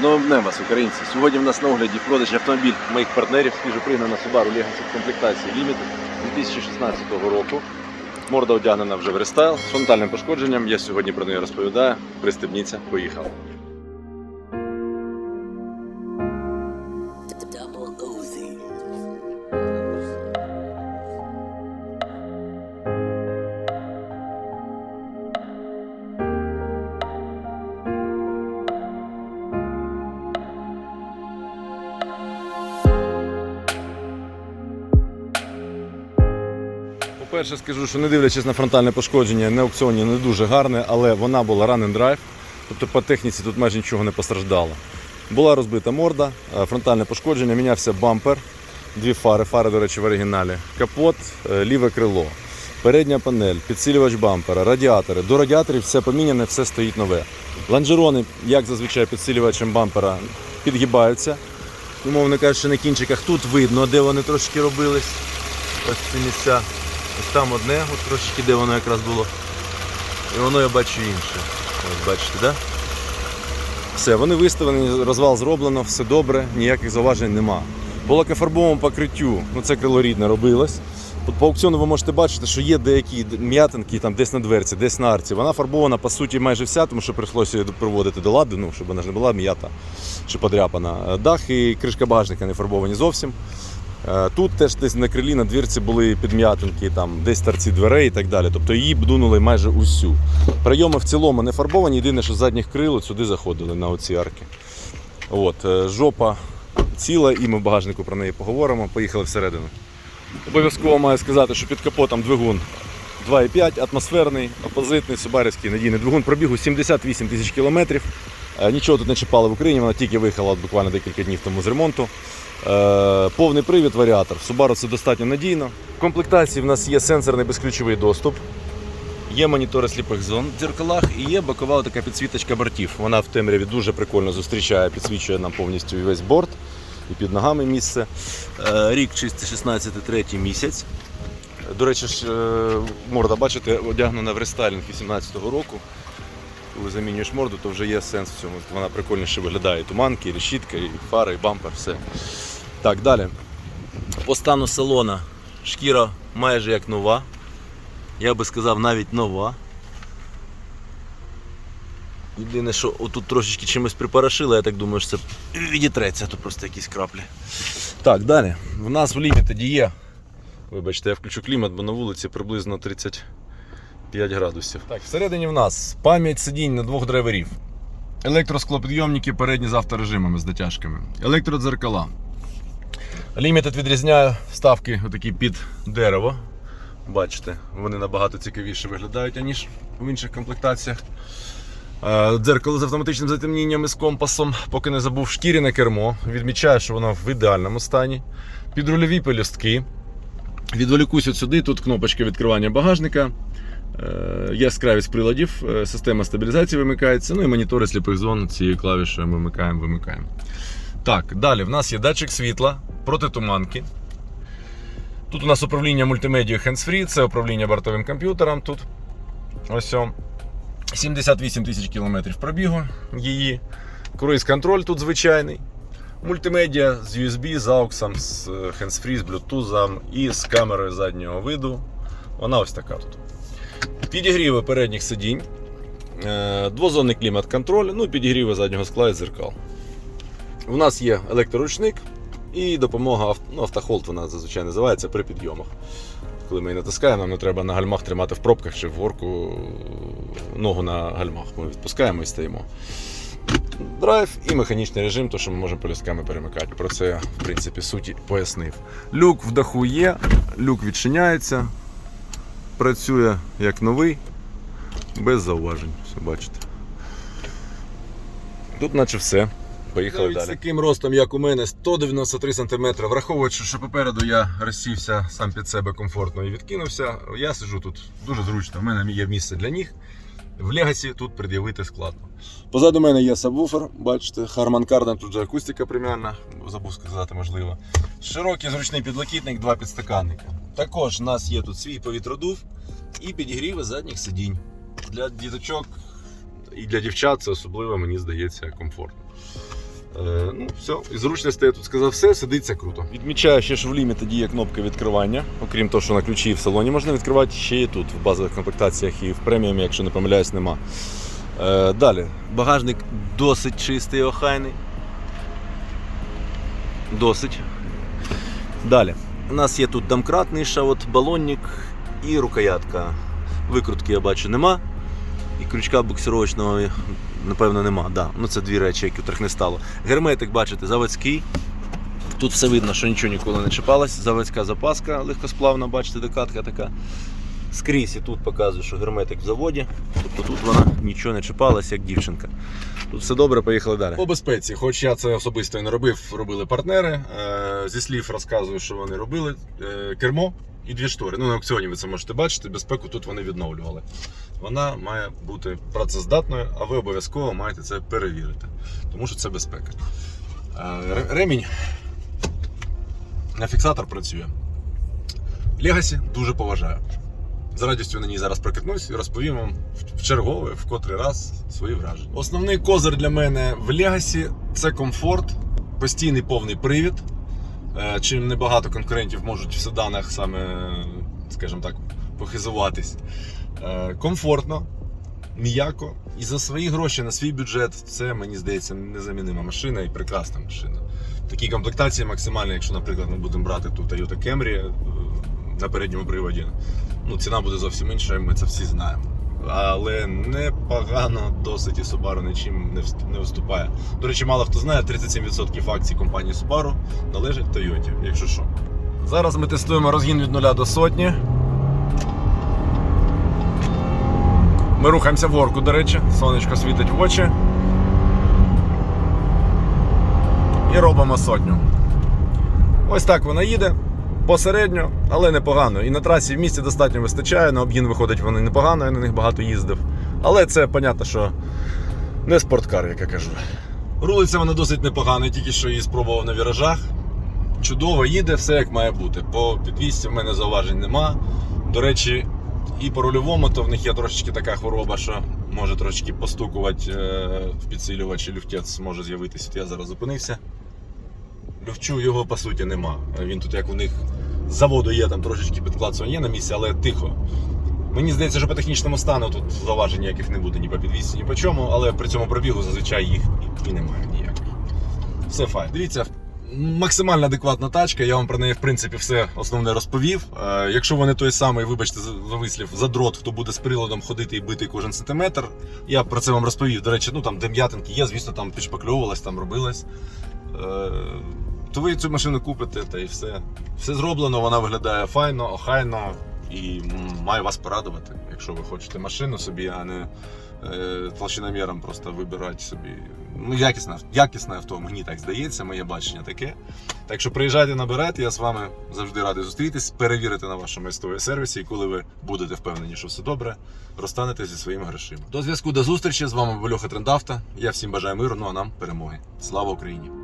новим днем вас, українці. Сьогодні в нас на огляді продаж автомобіль моїх партнерів, свіжопригнана Subaru Legacy комплектації Limited 2016 року. Морда одягнена вже в рестайл з фронтальним пошкодженням. Я сьогодні про неї розповідаю. Пристебніться, поїхали. По-перше, скажу, що не дивлячись на фронтальне пошкодження, на аукціоні не дуже гарне, але вона була run and drive, тобто по техніці тут майже нічого не постраждало. Була розбита морда, е, фронтальне пошкодження, мінявся бампер, дві фари, фари, до речі, в оригіналі, капот, е, ліве крило, передня панель, підсилювач бампера, радіатори. До радіаторів все поміняне, все стоїть нове. Лонжерони, як зазвичай підсилювачем бампера, підгибаються. Умовно кажучи, на кінчиках тут видно, де вони трошки робились. Ось ці місця. Ось там одне, от трошечки, де воно якраз було. І воно я бачу інше. Ось бачите? Да? Все, вони виставлені, розвал зроблено, все добре, ніяких зауважень нема. По лакофарбовому покриттю, ну це крилорідне робилось. От по аукціону ви можете бачити, що є деякі м'ятинки там десь на дверці, десь на арці. Вона фарбована по суті майже вся, тому що прийшлося її приводити до ладу, ну, щоб вона ж не була м'ята чи подряпана. Дах і кришка багажника не фарбовані зовсім. Е, Тут теж десь на крилі на двірці були підм'ятинки, там десь торці дверей і так далі. Тобто її бдунули майже усю. Прийоми в цілому не фарбовані, єдине, що задніх крил сюди заходили на оці арки. От, е, жопа ціла, і ми в багажнику про неї поговоримо. Поїхали всередину. Обов'язково маю сказати, що під капотом двигун 2,5, атмосферний, опозитний, субарівський надійний двигун пробігу 78 тисяч кілометрів. Е, Нічого тут не чіпали в Україні, вона тільки виїхала буквально декілька днів тому з ремонту. Е, Повний привід, варіатор. В Subaru це достатньо надійно. В комплектації в нас є сенсорний безключовий доступ. Є монітори сліпих зон в дзеркалах і є бокова така підсвіточка бортів. Вона в темряві дуже прикольно зустрічає, підсвічує нам повністю весь борт і під ногами місце. Е, Рік чистий 16 третій місяць. До речі, ж, морда, бачите, одягнена в рестайлінг 18-го року. Коли замінюєш морду, то вже є сенс в цьому. Вона прикольніше виглядає. І туманки, і решітка, і фари, і бампер, все. Так, далі. По стану салона шкіра майже як нова. Я би сказав навіть нова. Єдине, що отут трошечки чимось припорошило, я так думаю, що це відітреться, тут просто якісь краплі. Так, далі. В нас в лімітеді є. Вибачте, я включу клімат, бо на вулиці приблизно 35 градусів. Так, всередині в нас пам'ять сидінь на двох драйверів. Електросклопідйомники передні з авторежимами з дотяжками. Електродзеркала. Limited відрізняє вставки отакі під дерево. Бачите, вони набагато цікавіше виглядають, аніж в інших комплектаціях. Е, Дзеркало з автоматичним затемнінням і з компасом, поки не забув шкіряне кермо. Відмічаю, що воно в ідеальному стані. Підрульові пелюстки. Відволікусь от сюди, тут кнопочка відкривання багажника. Е, Яскравість приладів, е, система стабілізації вимикається, ну і монітори сліпих зон цією клавішою ми вимикаємо. Так, далі в нас є датчик світла, протитуманки. Тут у нас управління мультимедією hands-free, це управління бортовим комп'ютером. Тут ось о. 78 тисяч кілометрів пробігу її. Круїз контроль тут звичайний. Мультимедіа з USB, з AUX, з е, hands-free, з Bluetooth і з камерою заднього виду. Вона ось така тут. Підігріви передніх сидінь, е, двозонний клімат-контроль, ну підігріви заднього скла і дзеркал. У нас є електроручник і допомога ну, автохолд, вона зазвичай називається при підйомах. Коли ми її натискаємо, нам не треба на гальмах тримати в пробках чи в горку ногу на гальмах. Ми відпускаємо і стоїмо. Драйв і механічний режим, то що ми можемо полюсками перемикати. Про це я, в принципі, суті пояснив. Люк в даху є, люк відчиняється, працює як новий, без зауважень. Все бачите. Тут наче все. Поїхали Навіть далі. з таким ростом, як у мене, 193 см, враховуючи, що попереду я розсівся сам під себе комфортно і відкинувся, я сиджу тут дуже зручно. У мене є місце для ніг. В Легасі тут пред'явити складно. Позаду мене є сабвуфер, бачите, Harman Kardon, тут же акустика преміальна, забув сказати, можливо. Широкий зручний підлокітник, два підстаканника. Також у нас є тут свій повітродув і підігріви задніх сидінь. Для діточок і для дівчат це особливо, мені здається, комфортно. Е, ну, все, і зручності я тут сказав все, сидиться круто. Відмічаю ще, що в ліміті є кнопка відкривання. Окрім того, що на ключі і в салоні можна відкривати, ще і тут, в базових комплектаціях і в преміумі, якщо не помиляюсь, нема. Е, далі. Багажник досить чистий, охайний. Досить. Далі. У нас є тут домкрат, ниша, балонник і рукоятка. Викрутки я бачу нема. І крючка буксировочного, напевно, нема. Да. Ну, це дві речі, яких не стало. Герметик, бачите, заводський. Тут все видно, що нічого ніколи не чіпалось. Заводська запаска легкосплавна, бачите, декатка така. Скрізь і тут показує, що герметик в заводі. Тобто тут вона нічого не чіпалась, як дівчинка. Тут все добре, поїхали далі. По безпеці, хоч я це особисто і не робив, робили партнери. Е, зі слів розказую, що вони робили. Е, кермо і дві штори. Ну, на аукціоні ви це можете бачити. Безпеку тут вони відновлювали. Вона має бути працездатною, а ви обов'язково маєте це перевірити, тому що це безпека. Е, ремінь на фіксатор працює. Легасі дуже поважаю. З радістю на ній зараз прокатнусь і розповім вам в чергове, в котрий раз свої враження. Основний козир для мене в Легасі це комфорт, постійний повний привід. Е, Чим небагато конкурентів можуть в седанах саме, скажімо так, похизуватись. Е, Комфортно, м'яко. І за свої гроші на свій бюджет це, мені здається, незамінима машина і прекрасна машина. Такі комплектації максимальні, якщо, наприклад, ми будемо брати тут Toyota Camry е, на передньому приводі, ну, ціна буде зовсім інша, ми це всі знаємо. Але непогано досить і Subaru нічим не не уступає. До речі, мало хто знає, 37% акцій компанії Subaru належить Toyota, якщо що. Зараз ми тестуємо розгін від 0 до сотні. Ми рухаємося в горку, до речі, сонечко світить в очі. І робимо сотню. Ось так вона їде. Посередньо, але непогано. І на трасі в місті достатньо вистачає. На об'їн виходить вони непогано, я на них багато їздив. Але це, понятно, що не спорткар, як я кажу. Рулиться вона досить непогано, тільки що її спробував на віражах. Чудово їде, все як має бути. По підвісці в мене зауважень нема. До речі, і по рульовому, то в них є трошечки така хвороба, що може трошечки постукувати е, в підсилювач і люфтець може з'явитися. Я зараз зупинився. Люфчу його по суті нема. Він тут, як у них з заводу є, там трошечки підклацування є на місці, але тихо. Мені здається, що по технічному стану тут зауважень ніяких не буде ні по підвісці, ні по чому, але при цьому пробігу зазвичай їх і- немає ніяких. Все файн. Дивіться, максимально адекватна тачка. Я вам про неї, в принципі, все основне розповів. Е, якщо вони той самий, вибачте за вислів, задрот, хто буде з приладом ходити і бити кожен сантиметр, я про це вам розповів. До речі, ну там де м'ятинки є, звісно, там підшпакльовувалась, там робилась. То ви цю машину купите та і все. Все зроблено, вона виглядає файно, охайно і має вас порадувати, якщо ви хочете машину собі, а не е, толщиноміром просто вибирати собі. Ну, якісне, якісне авто, мені так здається, моє бачення таке. Так що приїжджайте, набирайте, я з вами завжди радий зустрітись, перевірити на вашому СТО сервісі, і коли ви будете впевнені, що все добре, розстанете зі своїми грошима. До зв'язку, до зустрічі. З вами був Льоха Трендавта. Я всім бажаю миру, ну а нам перемоги. Слава Україні!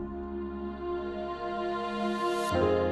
Bye.